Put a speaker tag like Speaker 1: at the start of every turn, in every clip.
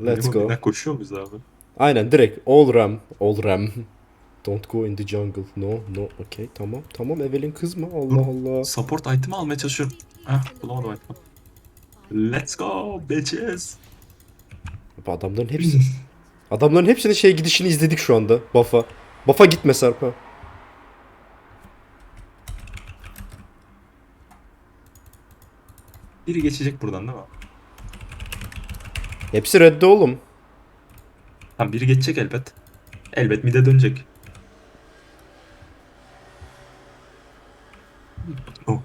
Speaker 1: Let's go.
Speaker 2: Neden koşuyor muyuz abi?
Speaker 1: Aynen direkt all ram, all ram. Don't go in the jungle. No, no. Okay, tamam. Tamam Evelyn kızma. Allah Allah.
Speaker 2: Support item'ı almaya çalışıyorum. Heh bulamadım item'ı. Let's go bitches.
Speaker 1: Bu adamların hepsi. adamların hepsinin şey gidişini izledik şu anda. Buff'a. Buff'a gitme Sarpa.
Speaker 2: Biri geçecek buradan değil mi?
Speaker 1: Hepsi redde oğlum.
Speaker 2: Tamam biri geçecek elbet. Elbet mide dönecek. Oh.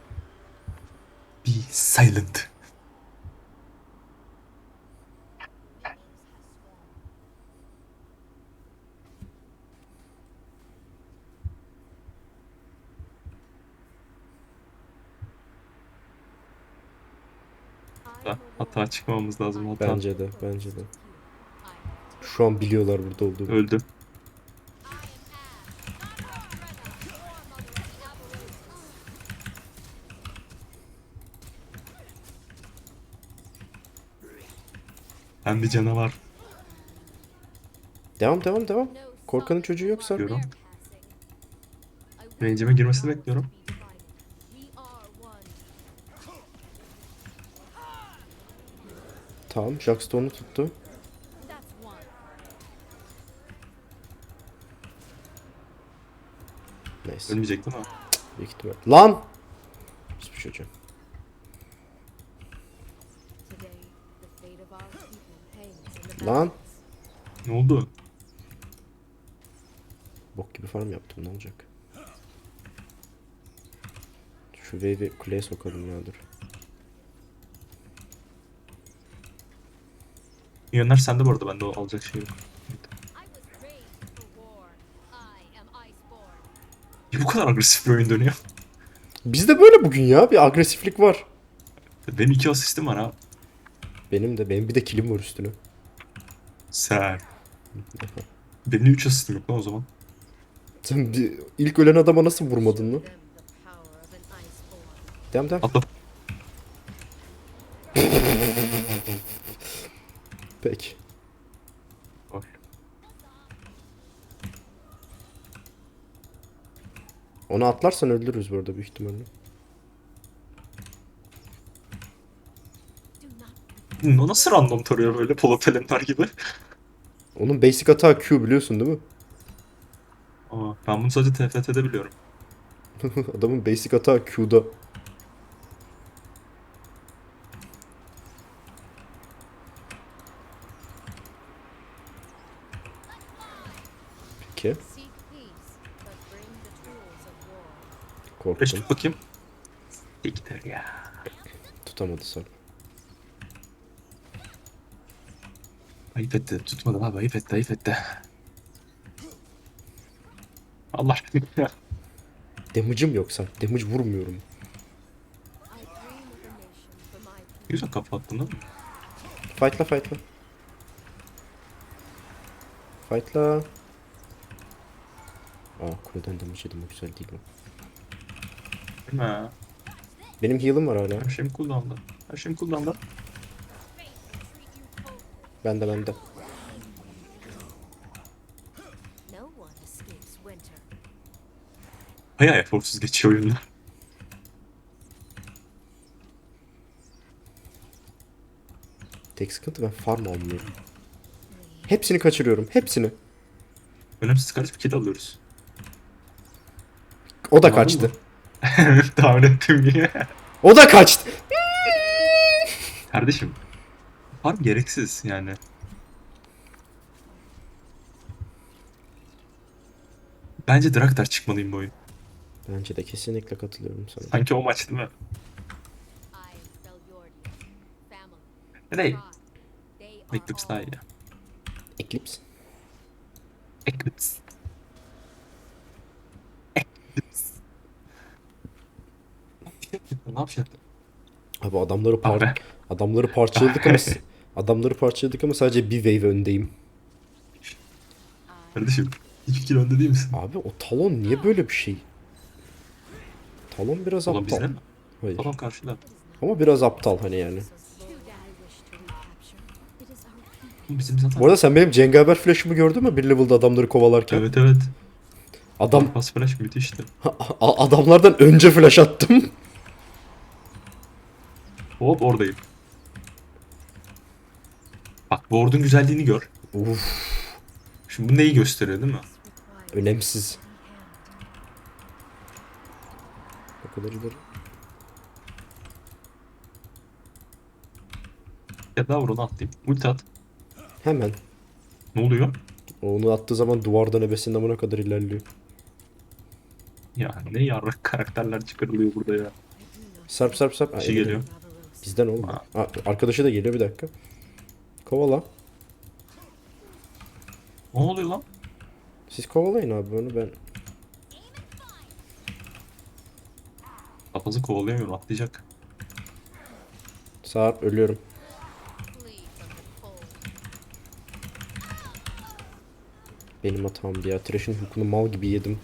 Speaker 2: Be silent. Hata, hata çıkmamamız lazım hata.
Speaker 1: Bence de, bence de. Şu an biliyorlar burada olduğumu.
Speaker 2: Öldü. Ben bir canavar
Speaker 1: Devam, devam, devam. Korkanın çocuğu yoksa.
Speaker 2: diyorum. Range'ime girmesini bekliyorum.
Speaker 1: Tamam, Jax da onu tuttu. Neyse,
Speaker 2: Ölmeyecek değil mi?
Speaker 1: büyük ihtimal. Lan! Hiçbir çocuğu. Lan!
Speaker 2: Ne oldu?
Speaker 1: Bok gibi farm yaptım ne olacak? Şu wave'i kuleye sokalım ya dur.
Speaker 2: Yönler sende bu arada bende o alacak şey yok. Niye bu kadar agresif bir oyun dönüyor?
Speaker 1: Bizde böyle bugün ya bir agresiflik var.
Speaker 2: Benim iki asistim var ha.
Speaker 1: Benim de benim bir de kilim var üstüne.
Speaker 2: Sen. Benim de üç asistim yok lan o zaman.
Speaker 1: Sen bir, ilk ölen adama nasıl vurmadın mı? Devam devam.
Speaker 2: Atla. Gol.
Speaker 1: Onu atlarsan öldürürüz bu arada büyük ihtimalle.
Speaker 2: O nasıl random tarıyor böyle polo pelenler gibi?
Speaker 1: Onun basic atağı Q biliyorsun değil mi?
Speaker 2: Aa, ben bunu sadece TFT'de biliyorum.
Speaker 1: Adamın basic atağı Q'da. Peki.
Speaker 2: Beş
Speaker 1: Korktum.
Speaker 2: tut bakayım. Siktir ya.
Speaker 1: Tutamadı Sarp.
Speaker 2: Ayıp etti. Tutmadım abi ayıp etti ayıp etti. Allah ya.
Speaker 1: Damage'ım yok Sarp. Damage vurmuyorum.
Speaker 2: Güzel kafa attın değil mi?
Speaker 1: Fightla fightla. Fightla. Aa kuleden damage yedim o güzel değil mi?
Speaker 2: Mi?
Speaker 1: Benim heal'ım var hala.
Speaker 2: Her şeyim cooldown'da. Her şeyim cooldown'da.
Speaker 1: Bende bende.
Speaker 2: Bayağı eforsuz geçiyor oyunlar.
Speaker 1: Tek sıkıntı ben farm almıyorum. Hepsini kaçırıyorum. Hepsini.
Speaker 2: Önemsiz kardeşim kill alıyoruz.
Speaker 1: O da
Speaker 2: Anladın
Speaker 1: kaçtı.
Speaker 2: Tahmin ettiğim gibi.
Speaker 1: O da kaçtı.
Speaker 2: Kardeşim. Farm gereksiz yani. Bence Draktar çıkmalıyım bu oyun.
Speaker 1: Bence de kesinlikle katılıyorum sana.
Speaker 2: Sanki o maç değil mi?
Speaker 3: Nereye?
Speaker 2: Eclipse daha iyi.
Speaker 1: Eclipse.
Speaker 2: Eclipse. Ne?
Speaker 1: Abi adamları par
Speaker 2: be.
Speaker 1: adamları parçaladık ama adamları parçaladık ama sadece bir wave öndeyim.
Speaker 2: Kardeşim. Hiç kill önde değil misin?
Speaker 1: Abi o talon niye böyle bir şey? Talon biraz
Speaker 2: Ulan
Speaker 1: aptal.
Speaker 2: bizde mi?
Speaker 1: Hayır.
Speaker 2: Tamam karşıda.
Speaker 1: Ama biraz aptal hani yani.
Speaker 2: Bizim zaten.
Speaker 1: Bu arada sen benim cengaver flash'ımı gördün mü? Bir level'da adamları kovalarken.
Speaker 2: Evet evet.
Speaker 1: Adam
Speaker 2: Pas flash müthişti.
Speaker 1: a- adamlardan önce flash attım.
Speaker 2: Hop oradayım. Bak ward'un güzelliğini gör.
Speaker 1: Uf,
Speaker 2: Şimdi bu neyi gösteriyor değil mi?
Speaker 1: önemsiz. O kadar ileri.
Speaker 2: Ya daha vur onu atlayayım. Ulti at.
Speaker 1: Hemen.
Speaker 2: Ne oluyor?
Speaker 1: Onu attığı zaman duvardan ebesinin amına kadar ilerliyor.
Speaker 2: Ya ne yarrak karakterler çıkarılıyor burada ya.
Speaker 1: Sarp sarp sarp.
Speaker 2: Bir şey geliyor.
Speaker 1: Bizden oğlum.
Speaker 2: Ha.
Speaker 1: Arkadaşı da geliyor bir dakika. Kovala.
Speaker 2: Ne oluyor lan?
Speaker 1: Siz kovalayın abi onu ben.
Speaker 2: Papazı kovalayamıyorum atlayacak.
Speaker 1: Sarp ölüyorum. Benim hatamdı ya. Trash'in hukunu mal gibi yedim.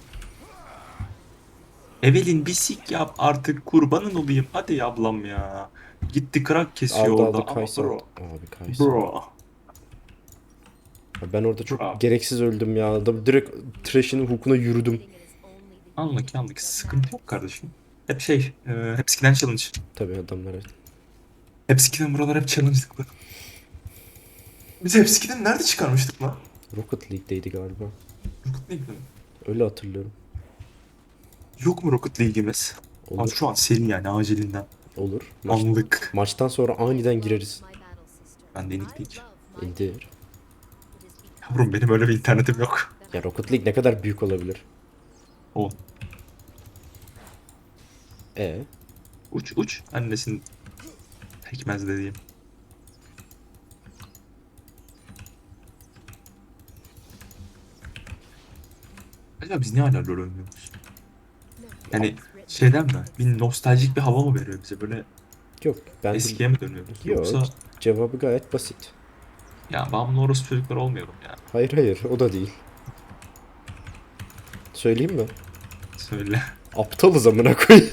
Speaker 2: Evelin bir sik yap artık kurbanın olayım. Hadi ablam ya. Gitti krak kesiyor
Speaker 1: Aldı
Speaker 2: orada.
Speaker 1: aldı
Speaker 2: Ama bro.
Speaker 1: Abi Kaysa.
Speaker 2: Bro.
Speaker 1: Ben orada çok
Speaker 2: Bravo.
Speaker 1: gereksiz öldüm ya. Adam direkt Trash'in hukuna yürüdüm.
Speaker 2: Anlık anlık sıkıntı yok kardeşim. Hep şey, e, hep skiden challenge.
Speaker 1: Tabii adamlara.
Speaker 2: Hep skiden buralar hep challenge'lıklar. Biz hep skiden nerede çıkarmıştık lan?
Speaker 1: Rocket League'deydi galiba.
Speaker 2: Rocket League'de mi?
Speaker 1: Öyle hatırlıyorum.
Speaker 2: Yok mu Rocket League'imiz? Abi
Speaker 1: Olur.
Speaker 2: şu an senin yani acilinden.
Speaker 1: Olur. Maç-
Speaker 2: Anlık.
Speaker 1: maçtan sonra aniden gireriz.
Speaker 2: Ben denik değil.
Speaker 1: İndir.
Speaker 2: Yavrum benim öyle bir internetim yok.
Speaker 1: Ya Rocket League ne kadar büyük olabilir?
Speaker 2: O.
Speaker 1: E
Speaker 2: Uç uç. Annesin pekmez dediğim. Acaba biz niye hala LoL oynuyoruz? Yani şeyden mi? Bir nostaljik bir hava mı veriyor bize? Böyle
Speaker 1: yok. Ben
Speaker 2: eskiye mi dönüyoruz?
Speaker 1: Yok.
Speaker 2: Yoksa
Speaker 1: cevabı gayet basit.
Speaker 2: ya bağımlı orospu çocuklar olmayalım ya.
Speaker 1: Hayır hayır o da değil. Söyleyeyim mi?
Speaker 2: Söyle.
Speaker 1: Aptalız amına koyayım.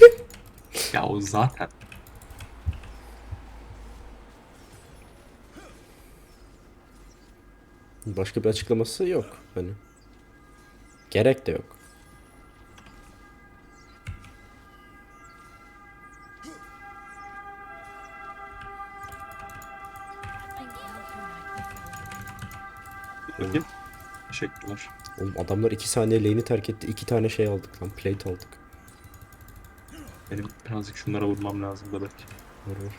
Speaker 2: Ya o zaten.
Speaker 1: Başka bir açıklaması yok hani. Gerek de yok. Oğlum adamlar 2 saniye lane'i terk etti. 2 tane şey aldık lan. Plate aldık.
Speaker 2: Benim birazcık şunlara vurmam lazım da belki.
Speaker 1: Var var.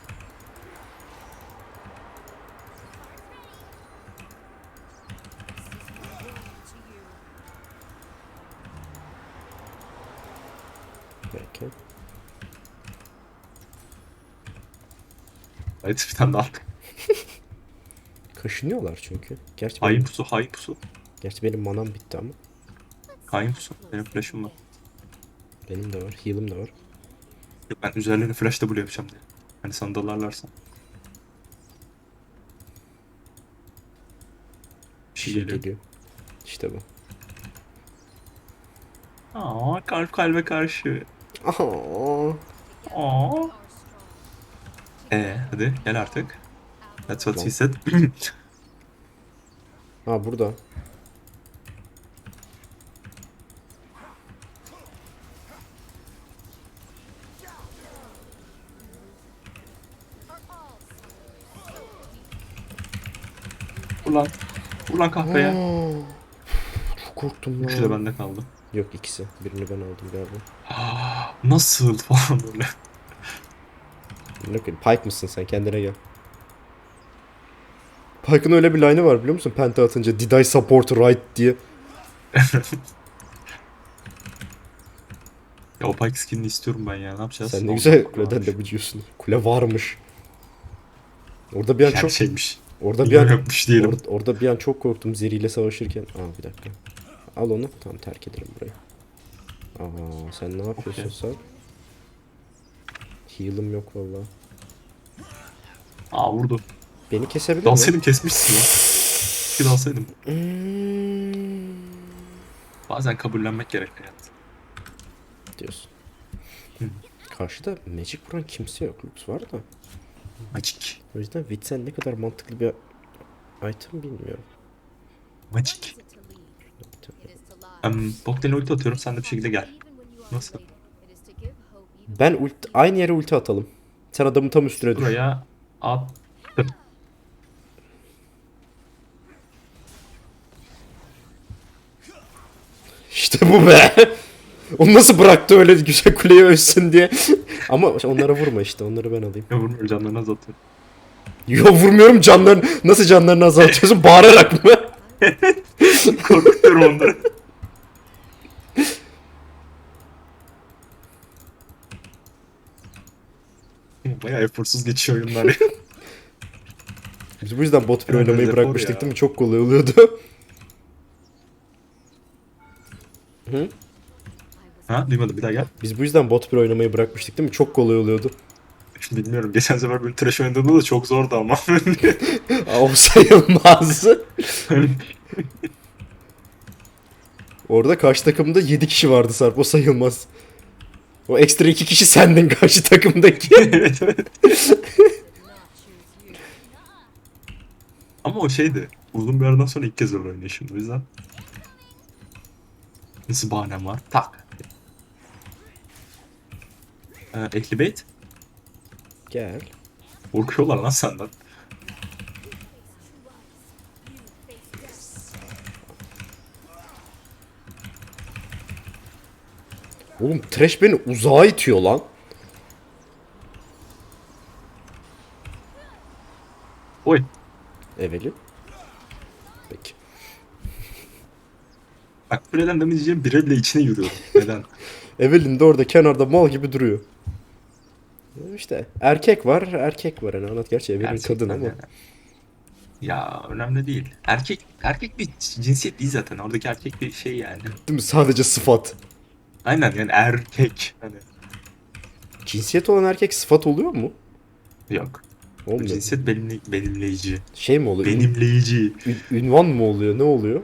Speaker 1: Peki.
Speaker 2: Evet bir tane daha aldık.
Speaker 1: Kaşınıyorlar çünkü. Gerçi
Speaker 2: Hain
Speaker 1: benim,
Speaker 2: pusu, hain pusu.
Speaker 1: Gerçi benim manam bitti ama.
Speaker 2: Hain pusu. Benim flash'ım var.
Speaker 1: Benim de var. Heal'ım da var.
Speaker 2: Yok ben üzerlerine flash double yapacağım diye. Hani sana dalarlarsa. Bir şey geliyor.
Speaker 1: Geliyor. İşte bu.
Speaker 2: Aa kalp kalbe karşı.
Speaker 1: Aha.
Speaker 2: Aa. Ee hadi gel artık. That's what he said.
Speaker 1: Ha burada.
Speaker 2: Ulan kahveye.
Speaker 1: Aa, Çok korktum
Speaker 2: Üçü de
Speaker 1: lan.
Speaker 2: bende kaldı.
Speaker 1: Yok ikisi. Birini ben aldım galiba.
Speaker 2: Nasıl falan böyle.
Speaker 1: Ne koyayım, Pike mısın sen? Kendine gel. Pike'ın öyle bir line'ı var biliyor musun? Penta atınca Did I support right diye.
Speaker 2: Ya o Pike skinini istiyorum ben ya. Ne yapacağız?
Speaker 1: Sen ne güzel
Speaker 2: kule
Speaker 1: kuleden de bıcıyorsun. Kule varmış. Orada bir an çok
Speaker 2: şeymiş.
Speaker 1: Orada bir an
Speaker 2: yokmuş diyelim.
Speaker 1: or- orada bir an çok korktum Zeri ile savaşırken. Aa bir dakika. Al onu. Tamam terk edelim burayı. Aa sen ne yapıyorsun
Speaker 2: Okey.
Speaker 1: sen? Heal'ım yok valla.
Speaker 2: Aa vurdu.
Speaker 1: Beni kesebilir mi?
Speaker 2: Dalsaydım kesmişsin ya. Bir dalsaydım.
Speaker 1: Hmm,
Speaker 2: Bazen kabullenmek gerek hayat.
Speaker 1: diyorsun. Karşıda magic vuran kimse yok. Lux var da.
Speaker 2: Magic.
Speaker 1: O yüzden Witsen ne kadar mantıklı bir Item bilmiyorum.
Speaker 2: Magic. Um, bot lane ulti atıyorum sen de bir şekilde gel. Nasıl?
Speaker 1: Ben ulti, aynı yere ulti atalım. Sen adamın tam üstüne düş.
Speaker 2: Buraya attım.
Speaker 1: İşte bu be. Onu nasıl bıraktı öyle güzel kuleyi ölsün diye. Ama onlara vurma işte onları ben alayım.
Speaker 2: Ya vurmuyor canlarını azaltıyorum.
Speaker 1: Yo vurmuyorum canlarını. Nasıl canlarını azaltıyorsun? Bağırarak mı?
Speaker 2: Korkutuyorum onları. Bayağı eforsuz geçiyor oyunlar. ya.
Speaker 1: Biz bu yüzden bot
Speaker 2: Evet,
Speaker 1: oynamayı bırakmıştık
Speaker 2: ya.
Speaker 1: değil mi? Çok kolay oluyordu. Hı?
Speaker 2: Ha duymadım bir daha gel.
Speaker 1: Biz bu yüzden bot bir oynamayı bırakmıştık değil mi? Çok kolay oluyordu.
Speaker 2: Şimdi bilmiyorum. Geçen sefer böyle trash oynadığımda da çok zordu ama.
Speaker 1: O sayılmaz. Orada karşı takımda 7 kişi vardı Sarp. O sayılmaz. O ekstra 2 kişi sendin karşı takımdaki.
Speaker 2: evet evet. Ama o şeydi. Uzun bir aradan sonra ilk kez öyle oynayışım. O yüzden. Nasıl bahanem var? Tak. Ee, ekli bait.
Speaker 1: Gel.
Speaker 2: Korkuyorlar lan senden.
Speaker 1: Oğlum trash beni uzağa itiyor lan.
Speaker 2: Oy.
Speaker 1: Eveli. Peki.
Speaker 2: Bak kuleden demeyeceğim bire bile içine yürüyorum. Neden?
Speaker 1: Evelyn de orada kenarda mal gibi duruyor. İşte erkek var, erkek var. Yani anlat gerçi Evelyn kadın ama.
Speaker 2: yani. Ya önemli değil. Erkek erkek bir cinsiyet değil zaten. Oradaki erkek bir şey yani.
Speaker 1: Değil mi? Sadece sıfat.
Speaker 2: Aynen yani erkek. Hani
Speaker 1: Cinsiyet olan erkek sıfat oluyor mu?
Speaker 2: yok.
Speaker 1: Olmuyor.
Speaker 2: cinsiyet benimle, benimleyici.
Speaker 1: Şey mi oluyor?
Speaker 2: Benimleyici.
Speaker 1: ün- ünvan mı oluyor? Ne oluyor?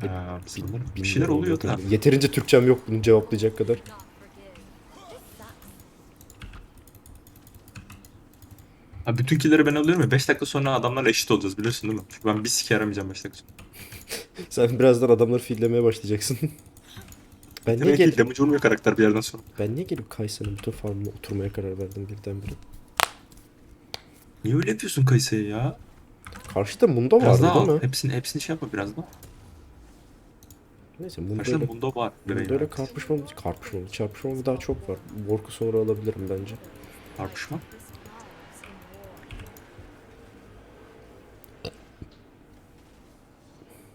Speaker 2: Sanırım bir
Speaker 1: Bilmiyorum
Speaker 2: şeyler oluyor da.
Speaker 1: Yeterince Türkçem yok bunu cevaplayacak kadar.
Speaker 2: Ha, bütün killeri ben alıyorum ya 5 dakika sonra adamlarla eşit olacağız biliyorsun değil mi? Çünkü ben bir sike yaramayacağım 5 dakika sonra.
Speaker 1: Sen birazdan adamları fillemeye başlayacaksın. ben niye
Speaker 2: Demek ki damage olmuyor karakter bir yerden sonra.
Speaker 1: ben niye gelip Kayseri'nin bütün farmına oturmaya karar verdim birdenbire?
Speaker 2: Niye öyle yapıyorsun Kayse'ye ya?
Speaker 1: Karşıda Mundo
Speaker 2: Biraz
Speaker 1: vardı
Speaker 2: daha
Speaker 1: değil
Speaker 2: al.
Speaker 1: mi?
Speaker 2: Hepsini, hepsini şey yapma biraz daha.
Speaker 1: Neyse Mundo
Speaker 2: Karşıda
Speaker 1: ile,
Speaker 2: Mundo var.
Speaker 1: Mundo
Speaker 2: Bebeğim.
Speaker 1: ile karpışmamız, karpışmamız, çarpışmamız daha çok var. Work'u sonra alabilirim bence.
Speaker 2: Tartışma.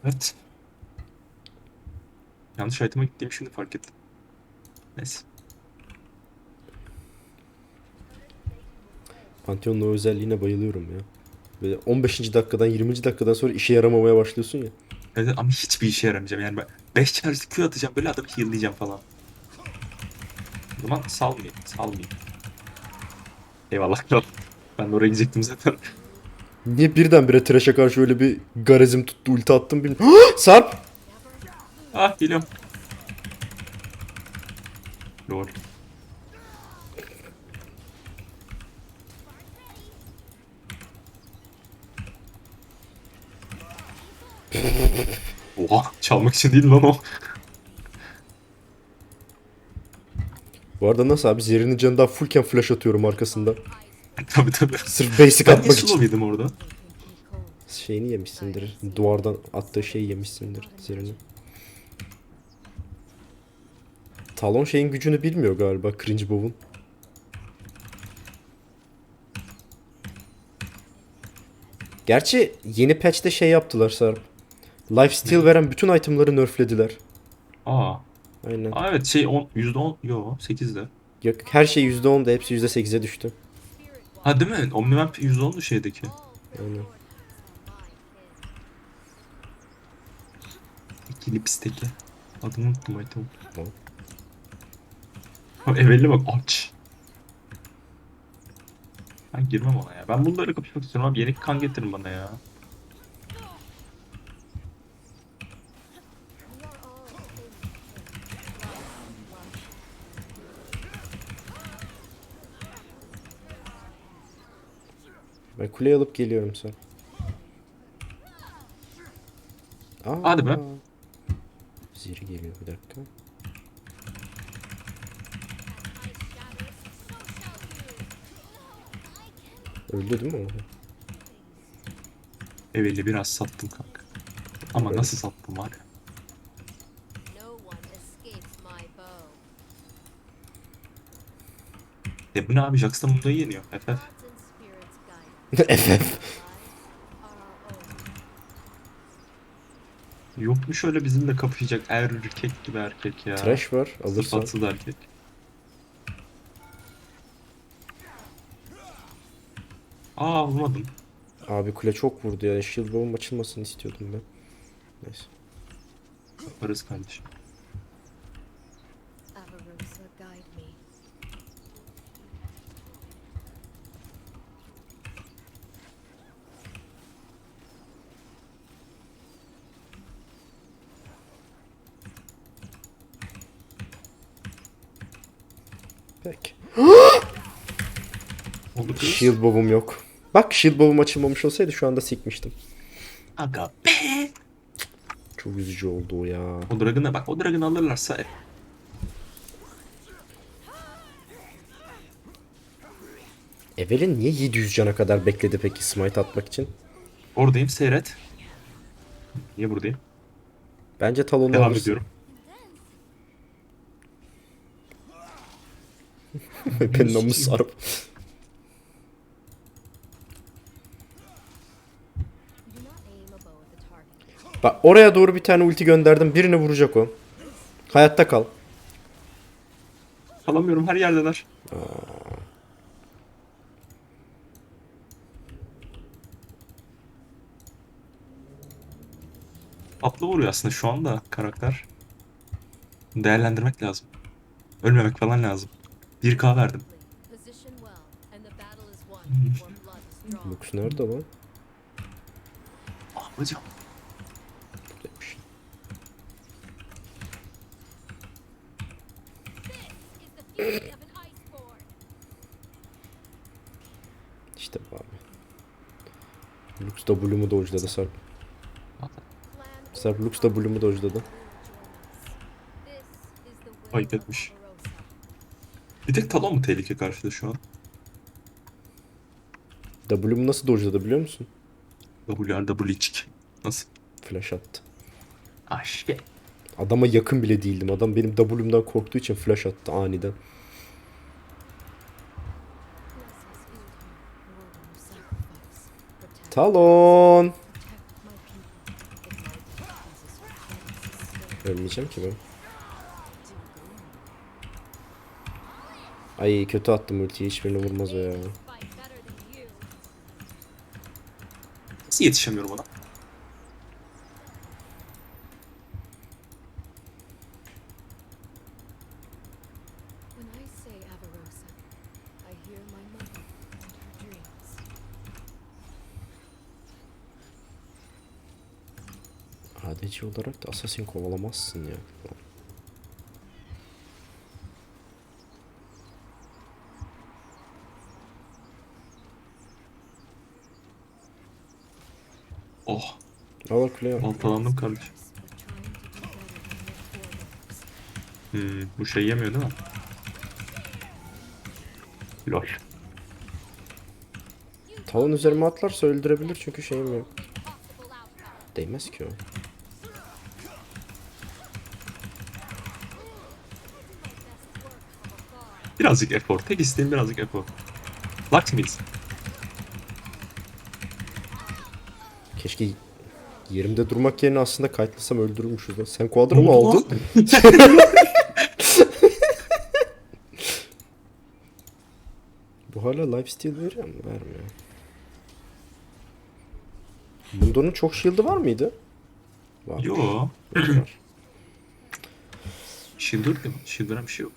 Speaker 2: Evet. Yanlış item'a gittiğimi şimdi fark ettim. Neyse.
Speaker 1: Pantheon'un o özelliğine bayılıyorum ya. Böyle 15. dakikadan 20. dakikadan sonra işe yaramamaya başlıyorsun ya.
Speaker 2: Evet, ama hiçbir işe yaramayacağım yani ben 5 charge Q atacağım böyle adamı heal'layacağım falan. O zaman salmayayım, salmayayım. Eyvallah kral. Ben de oraya gidecektim zaten.
Speaker 1: Niye birdenbire Thresh'e karşı öyle bir garezim tuttu ulti attım bilmiyorum. Sarp!
Speaker 2: Ah geliyorum. Lol. Oha çalmak için değil lan o.
Speaker 1: Bu arada nasıl abi Zeri'nin canı daha fullken flash atıyorum arkasında.
Speaker 2: tabii tabii.
Speaker 1: Sırf basic
Speaker 2: Ben
Speaker 1: atmak için.
Speaker 2: yedim orada?
Speaker 1: Şeyini yemişsindir. Duvardan attığı şeyi yemişsindir Zeri'nin. Talon şeyin gücünü bilmiyor galiba Cringe Bow'un. Gerçi yeni patch'te şey yaptılar Sarp. Lifesteal veren bütün itemları nerflediler.
Speaker 2: Aa.
Speaker 1: Aynen.
Speaker 2: Aa evet şey 10 %10 yo 8'de.
Speaker 1: Yok, her şey %10'da hepsi %8'e düştü.
Speaker 2: Ha değil mi? Omnimap %10'du şeydeki.
Speaker 1: Aynen.
Speaker 2: İkili pisteki. Adını unuttum item.
Speaker 1: Tamam.
Speaker 2: Ha, Evvelli bak aç. Ben girmem ona ya. Ben bunlarla kapışmak istiyorum abi. Yeni kan getirin bana ya.
Speaker 1: Ben kuleyi alıp geliyorum sen. Aa,
Speaker 2: Hadi be.
Speaker 1: Ziri geliyor bir dakika. Öldü değil mi o?
Speaker 2: Eveli biraz sattım kanka. Ama
Speaker 1: Evet.
Speaker 2: nasıl sattım var ya. E bu ne abi Jackson bunda yeniyor. FF.
Speaker 1: FF.
Speaker 2: Yok mu şöyle bizimle kapışacak erkek gibi erkek ya.
Speaker 1: Trash var alırsan.
Speaker 2: Sıfatsız erkek. Aa vurmadım.
Speaker 1: Abi kule çok vurdu ya. Shield bomb açılmasını istiyordum ben. Neyse.
Speaker 2: Yaparız kardeşim.
Speaker 1: Shield bomb'um yok. Bak shield bomb'um açılmamış olsaydı şu anda sikmiştim.
Speaker 2: Aga be.
Speaker 1: Çok üzücü oldu o ya.
Speaker 2: O Dragon'a bak o Dragon'ı alırlarsa e,
Speaker 1: Evelyn niye 700 cana kadar bekledi peki smite atmak için?
Speaker 2: oradayım seyret. Niye buradayım?
Speaker 1: Bence talonu
Speaker 2: Devam
Speaker 1: alırsın.
Speaker 2: ediyorum.
Speaker 1: Benim namus sarp. Bak oraya doğru bir tane ulti gönderdim. Birini vuracak o. Hayatta kal.
Speaker 2: Alamıyorum her yerdeler. Atlı vuruyor aslında şu anda karakter. Değerlendirmek lazım. Ölmemek falan lazım. 1k verdim.
Speaker 1: Lux nerede lan?
Speaker 2: Ah hocam.
Speaker 1: İşte bu abi. Lux W'mu dojladı Sarp. Sarp Lux W'mu dojladı.
Speaker 2: Ayıp etmiş. Bir tek talon mu tehlike karşıda şu an?
Speaker 1: W'mu nasıl dojladı biliyor musun?
Speaker 2: WRW. Nasıl?
Speaker 1: Flash attı.
Speaker 2: Aşk.
Speaker 1: Adama yakın bile değildim. Adam benim W'mdan korktuğu için flash attı aniden. Talon. Ölmeyeceğim ki ben. Ay kötü attım ultiyi. Hiçbirini vurmaz o ya.
Speaker 2: Nasıl yetişemiyorum ona?
Speaker 1: ADC olarak da Assassin kovalamazsın ya.
Speaker 2: Oh.
Speaker 1: Al kuleye al.
Speaker 2: Baltalandım kardeşim. Hmm, bu şey yemiyor değil mi? Lol.
Speaker 1: Talon üzerime atlarsa öldürebilir çünkü şeyim yok. Değmez ki o.
Speaker 2: Birazcık efor. Tek isteğim birazcık efor. Locksmith.
Speaker 1: Keşke yerimde durmak yerine aslında kayıtlasam öldürürmüşüz lan. Sen mı
Speaker 2: oldu
Speaker 1: aldın? Bu hala lifesteal veriyor mu? Vermiyor. Mundo'nun çok shield'ı var mıydı? Var.
Speaker 2: Yo.
Speaker 1: Var.
Speaker 2: Shield yok değil mi? Shield veren bir şey yok.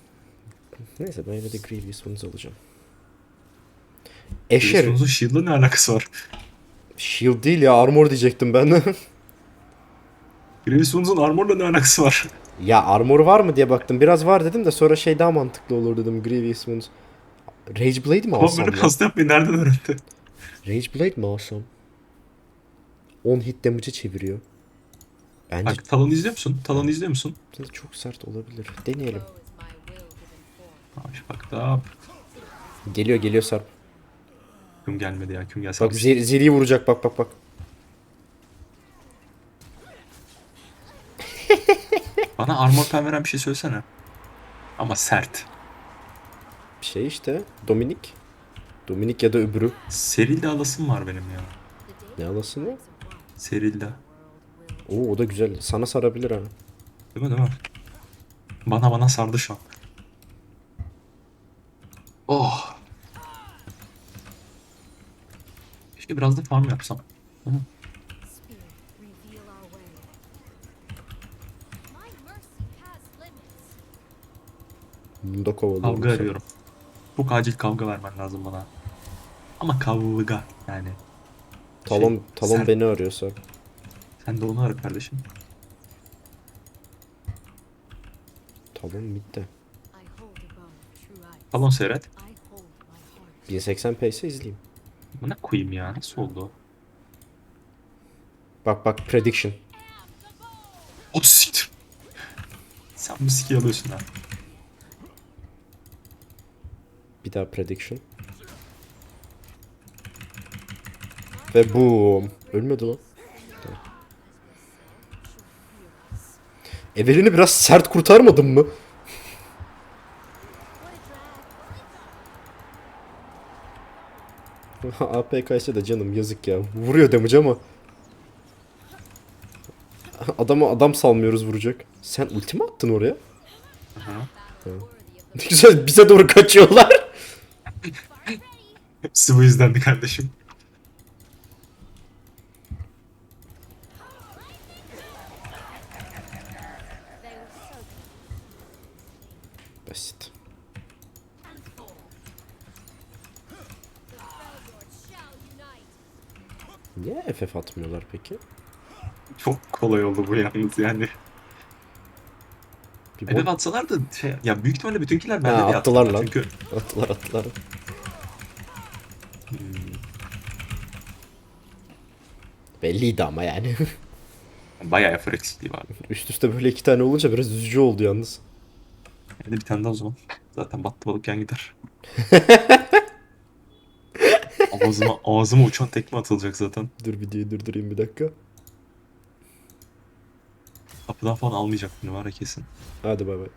Speaker 1: Neyse ben yine de Grievous Wounds alacağım.
Speaker 2: Eşer.
Speaker 1: Eşer.
Speaker 2: Shield'la ne alakası var?
Speaker 1: Shield değil ya armor diyecektim ben.
Speaker 2: Grievous Wounds'un armorla ne alakası var?
Speaker 1: ya armor var mı diye baktım. Biraz var dedim de sonra şey daha mantıklı olur dedim. Grievous Wounds. Rage Blade mi
Speaker 2: Ama
Speaker 1: alsam
Speaker 2: böyle
Speaker 1: ya?
Speaker 2: kast yapmayı nereden öğrendi?
Speaker 1: Rage Blade mi alsam? 10 hit damage'ı çeviriyor. Bence
Speaker 2: Bak Talon izliyor musun? Talon izliyor musun?
Speaker 1: çok sert olabilir. Deneyelim.
Speaker 2: Abi bak da
Speaker 1: Geliyor geliyor Sarp.
Speaker 2: küm gelmedi ya küm gelse.
Speaker 1: Bak zil, ziliyi vuracak bak bak bak.
Speaker 2: Bana armor pen veren bir şey söylesene. Ama sert.
Speaker 1: Şey işte Dominik. Dominik ya da öbürü.
Speaker 2: Serilda alasım var benim ya.
Speaker 1: Ne alasın o?
Speaker 2: Serilda.
Speaker 1: Oo o da güzel. Sana sarabilir ha.
Speaker 2: Değil mi değil mi? Bana bana sardı şu an. Oh. Keşke biraz da farm yapsam.
Speaker 3: Has limits.
Speaker 1: Bunda kovalıyor.
Speaker 2: Kavga arıyorum. Çok acil kavga vermen lazım bana. Ama kavga yani.
Speaker 1: Talon,
Speaker 2: Şey,
Speaker 1: talon
Speaker 2: sert.
Speaker 1: beni arıyor Sarp.
Speaker 2: Sen de onu ara kardeşim.
Speaker 1: Talon midde.
Speaker 3: I hold a bow of true ice.
Speaker 2: Talon seyret.
Speaker 1: 1080p ise izleyeyim.
Speaker 2: Bu ne koyayım ya? Nasıl oldu?
Speaker 1: Bak bak prediction.
Speaker 2: O siktir. Sen bu siki alıyorsun ha.
Speaker 1: Bir daha prediction. Ve boom. Ölmedi lan. Tamam. Evelyn'i biraz sert kurtarmadın mı? APK ise de canım yazık ya. Vuruyor damage ama. Adama adam salmıyoruz vuracak. Sen ulti mi attın oraya?
Speaker 2: Aha.
Speaker 1: Ne güzel bize doğru kaçıyorlar.
Speaker 2: Hepsi bu yüzdendi kardeşim.
Speaker 1: Niye FF atmıyorlar peki?
Speaker 2: Çok kolay oldu bu yalnız yani.
Speaker 1: Bir bot
Speaker 2: atsalar da şey, ya büyük ihtimalle bütünkiler bende diye
Speaker 1: attılar
Speaker 2: attılar
Speaker 1: lan.
Speaker 2: Çünkü
Speaker 1: attılar attılar.
Speaker 2: hmm,
Speaker 1: Belliydi ama yani.
Speaker 2: bayağı efor eksikliği var.
Speaker 1: Üst üste böyle iki tane olunca biraz üzücü oldu yalnız.
Speaker 2: Hadi bir tane daha o zaman. Zaten battı balık yan gider. ağzıma, ağzıma uçan tekme atılacak zaten.
Speaker 1: Dur videoyu durdurayım bir dakika.
Speaker 2: Kapıdan falan almayacak bunu var ya kesin.
Speaker 1: Hadi bay bay.